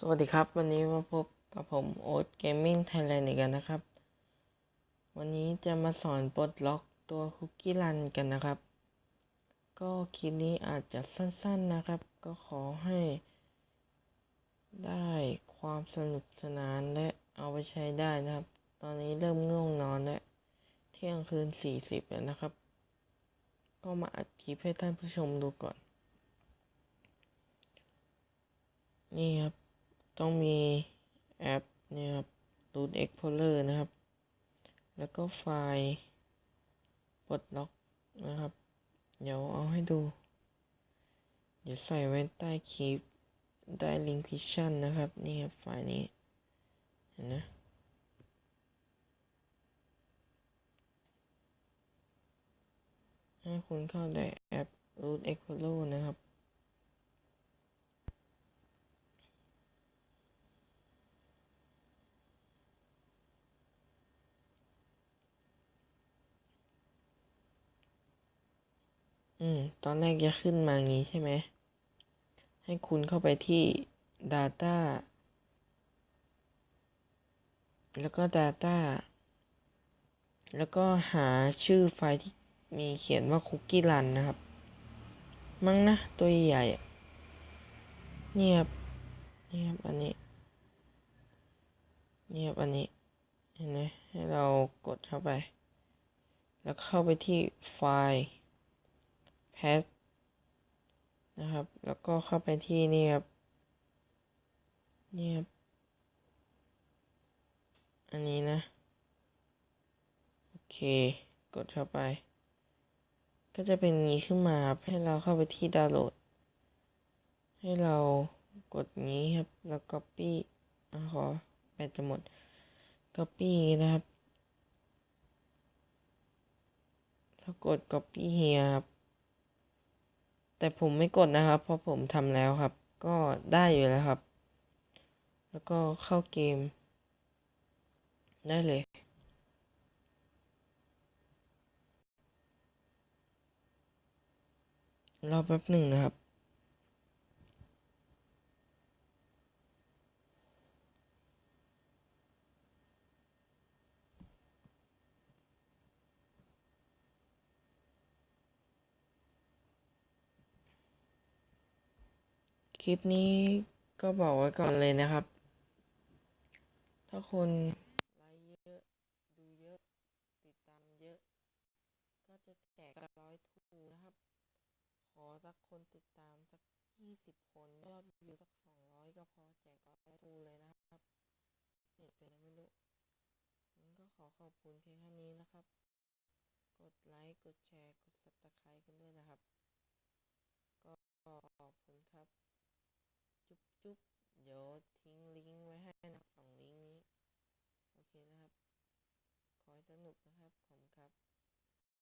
สวัสดีครับ วันนี้มาพบกับผมโอ๊ตเกมมิ่งไทยแลนด์อีกแล้วนะครับ วันนี้จะมาสอนปลดล็อกตัวคุกกี้รันกันนะครับ ก็คลิปนี้อาจจะสั้นๆนะครับ ก็ขอให้ ได้ความสนุกสนานและเอาไปใช้ได้นะครับ ตอนนี้เริ่มง่วงนอนและเที่ยงคืนสี่สิบแล้วนะครับ ก็มาอัดคลิปให้ท่านผู้ชมดูก่อน นี่ครับ ต้องมีแอปเนี่ยครับ Root Explorer นะครับ แล้วก็ไฟล์ปลดล็อกนะครับ เดี๋ยวเอาให้ดู เดี๋ยวใส่ไว้ใต้คลิปได้ลิงก์พิชชั่นนะครับ นี่ครับไฟล์นี้ เห็นนะให้คุณเข้าได้แอป Root Explorer นะครับ อืม ตอนแรกจะขึ้นมางี้ใช่ไหม ให้คุณเข้าไปที่ Data แล้วก็ Data แล้วก็หาชื่อไฟล์ที่มีเขียนว่า Cookie Run นะครับ มั้งนะ ตัวใหญ่เนี่ยครับเนี่ยครับอันนี้เนี่ยครับอันนี้ เห็นไหมให้เรากดเข้าไป แล้วเข้าไปที่ไฟล์ แพทนะครับ แล้วก็เข้าไปที่นี่ครับ นี่ครับ อันนี้นะ โอเค กดเข้าไป ก็จะเป็นงี้ขึ้นมาครับให้เราเข้าไปที่ดาวน์โหลด ให้เรากดงี้ครับ แล้ว copy อขอแบตจะหมด copy นะครับ แล้วกด copy here ครับ แต่ผมไม่กดนะครับ เพราะผมทำแล้วครับ ก็ได้อยู่แล้วครับ แล้วก็เข้าเกม ได้เลย รอแป๊บหนึ่งนะครับ คลิปนี้ก็บอกไว้ก่อนเลยนะครับ ถ้าคนไลค์เยอะ ดูเยอะ ติดตามเยอะ ก็จะแจกร้อยทูนะครับ ขอสักคนติดตามสักยี่สิบคนยอดวิวสักสองร้อยก็พอแจกร้อยทูเลยนะครับเน็ตเป็นไรไม่รู้งั้นก็ขอขอบคุณเพียงเท่านี้นะครับ กดไลค์ กดแชร์ กด subscribe กันด้วยนะครับ ก็ขอบคุณครับ จุ๊บจุ๊บเดี๋ยวทิ้งลิงก์ไว้ให้นะ สนุกนะครับขอบคุณครับ